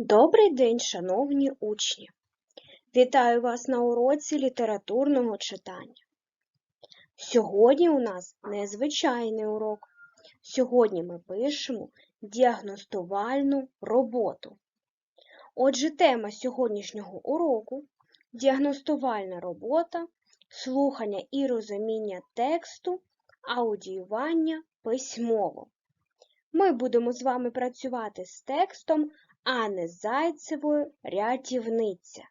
Добрий день, шановні учні! Вітаю вас на уроці літературного читання. Сьогодні у нас незвичайний урок. Сьогодні ми пишемо діагностувальну роботу. Отже, тема сьогоднішнього уроку діагностувальна робота, слухання і розуміння тексту, аудіювання письмово. Ми будемо з вами працювати з текстом Анни Зайцевої рятівниця.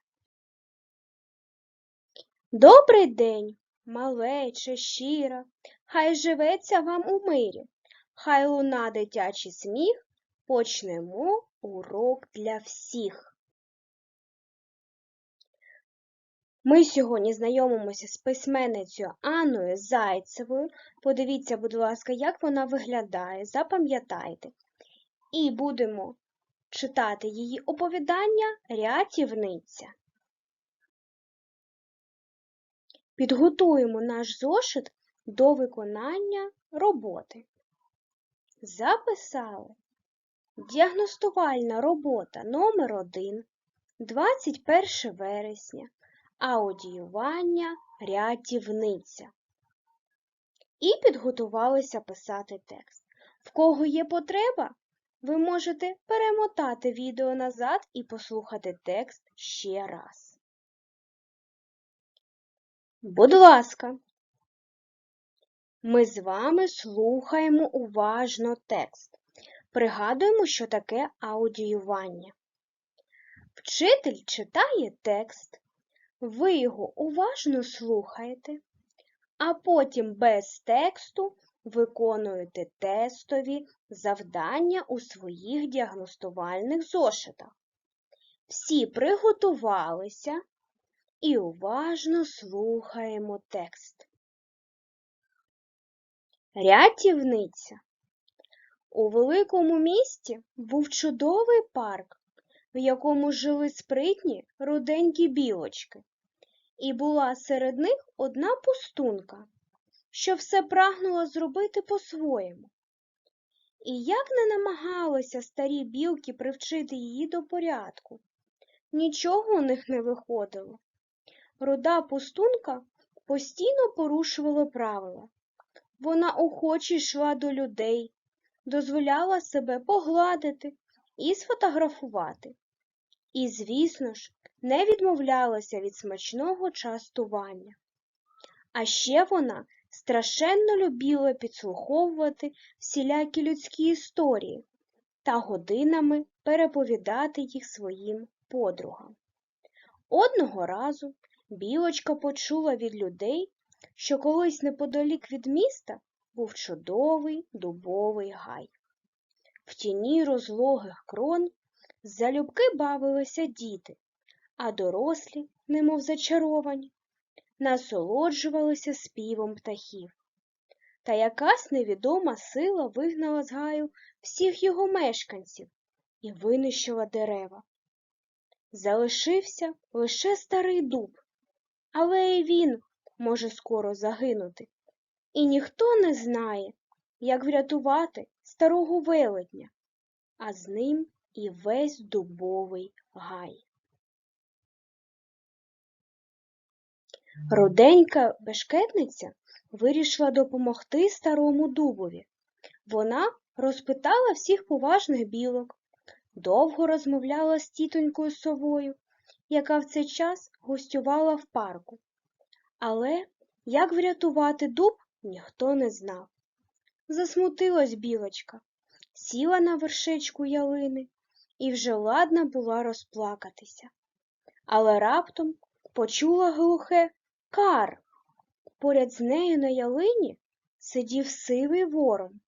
Добрий день, малече, щира, хай живеться вам у мирі, хай луна дитячий сміх, почнемо урок для всіх. Ми сьогодні знайомимося з письменницею Анною Зайцевою. Подивіться, будь ласка, як вона виглядає, запам'ятайте. І будемо читати її оповідання Рятівниця. Підготуємо наш зошит до виконання роботи. Записали діагностувальна робота номер 1 21 вересня. Аудіювання рятівниця. І підготувалися писати текст. В кого є потреба, ви можете перемотати відео назад і послухати текст ще раз. Будь ласка, ми з вами слухаємо уважно текст. Пригадуємо, що таке аудіювання. Вчитель читає текст, ви його уважно слухаєте, а потім без тексту виконуєте тестові завдання у своїх діагностувальних зошитах. Всі приготувалися і уважно слухаємо текст. Рятівниця. У великому місті був чудовий парк, в якому жили спритні руденькі білочки, і була серед них одна пустунка, що все прагнула зробити по-своєму. І як не намагалися старі білки привчити її до порядку, нічого у них не виходило. Руда пустунка постійно порушувала правила. Вона охоче йшла до людей, дозволяла себе погладити і сфотографувати. І, звісно ж, не відмовлялася від смачного частування. А ще вона страшенно любила підслуховувати всілякі людські історії та годинами переповідати їх своїм подругам. Одного разу білочка почула від людей, що колись неподалік від міста був чудовий дубовий гай. В тіні розлогих крон залюбки бавилися діти, а дорослі, немов зачаровані, насолоджувалися співом птахів. Та якась невідома сила вигнала з гаю всіх його мешканців і винищила дерева. Залишився лише старий дуб, але і він може скоро загинути, і ніхто не знає, як врятувати старого велетня, а з ним і весь дубовий гай. Руденька бешкетниця вирішила допомогти старому дубові. Вона розпитала всіх поважних білок, довго розмовляла з тітонькою совою, яка в цей час гостювала в парку. Але як врятувати дуб, ніхто не знав. Засмутилась білочка, сіла на вершечку ялини і вже ладна була розплакатися. Але раптом почула глухе кар. Поряд з нею на ялині сидів сивий ворон.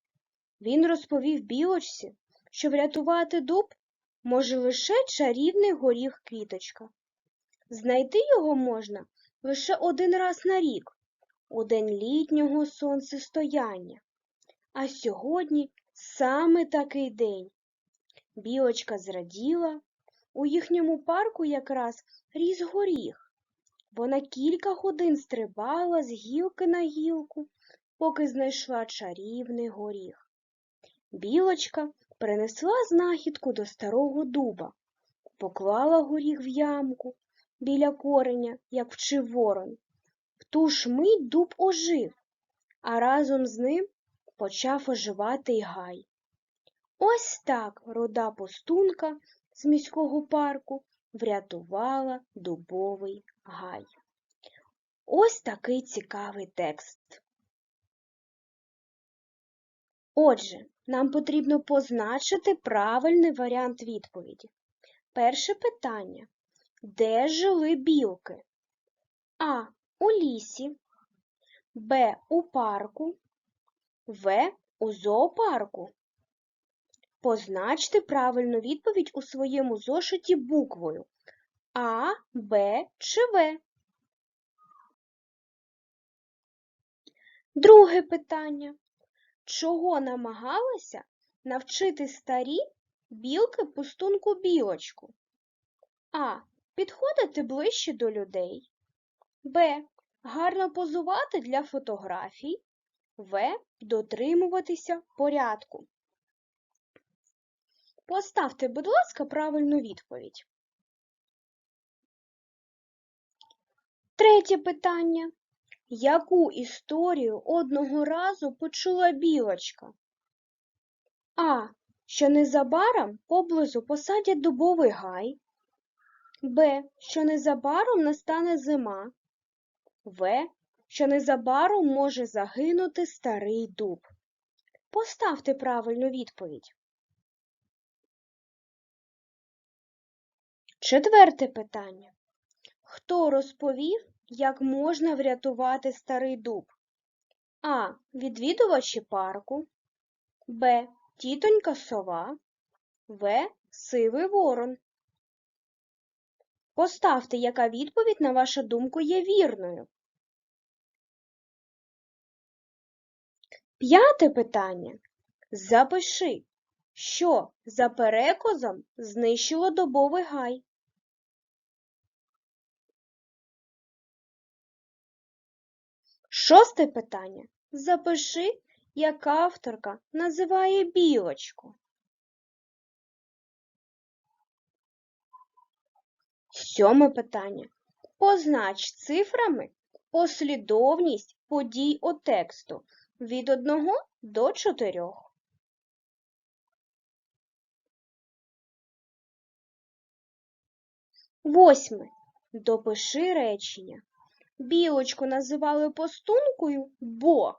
Він розповів білочці, що врятувати дуб може лише чарівний горіх квіточка. Знайти його можна лише один раз на рік, у день літнього сонцестояння. А сьогодні саме такий день. Білочка зраділа, у їхньому парку якраз ріс горіх. Вона кілька годин стрибала з гілки на гілку, поки знайшла чарівний горіх. Білочка принесла знахідку до старого дуба поклала горіх в ямку біля кореня, як вчив ворон. В ту ж мить дуб ожив, а разом з ним почав оживати й гай. Ось так руда пустунка з міського парку врятувала дубовий. Ось такий цікавий текст. Отже, нам потрібно позначити правильний варіант відповіді. Перше питання. Де жили білки? А. У лісі, Б. У парку, В. У зоопарку. Позначте правильну відповідь у своєму зошиті буквою А, Б чи В. Друге питання. Чого намагалися навчити старі білки пустунку білочку? А. Підходити ближче до людей. Б. Гарно позувати для фотографій. В. Дотримуватися порядку. Поставте, будь ласка, правильну відповідь. Третє питання. Яку історію одного разу почула білочка? А. Що незабаром поблизу посадять дубовий гай. Б. Що незабаром настане зима. В. Що незабаром може загинути старий дуб. Поставте правильну відповідь. Четверте питання. Хто розповів, як можна врятувати старий дуб? А. Відвідувачі парку. Б. Тітонька сова. В. Сивий ворон. Поставте, яка відповідь, на вашу думку, є вірною. П'яте питання. Запиши, що за переказом знищило добовий гай. Шосте питання. Запиши, яка авторка називає білочку. Сьоме питання. Познач цифрами послідовність подій у тексту від 1 до 4. Восьме. Допиши речення. Білочку називали постункою, бо.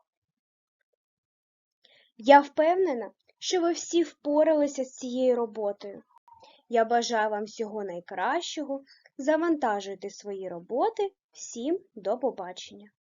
Я впевнена, що ви всі впоралися з цією роботою. Я бажаю вам всього найкращого. Завантажуйте свої роботи. Всім до побачення!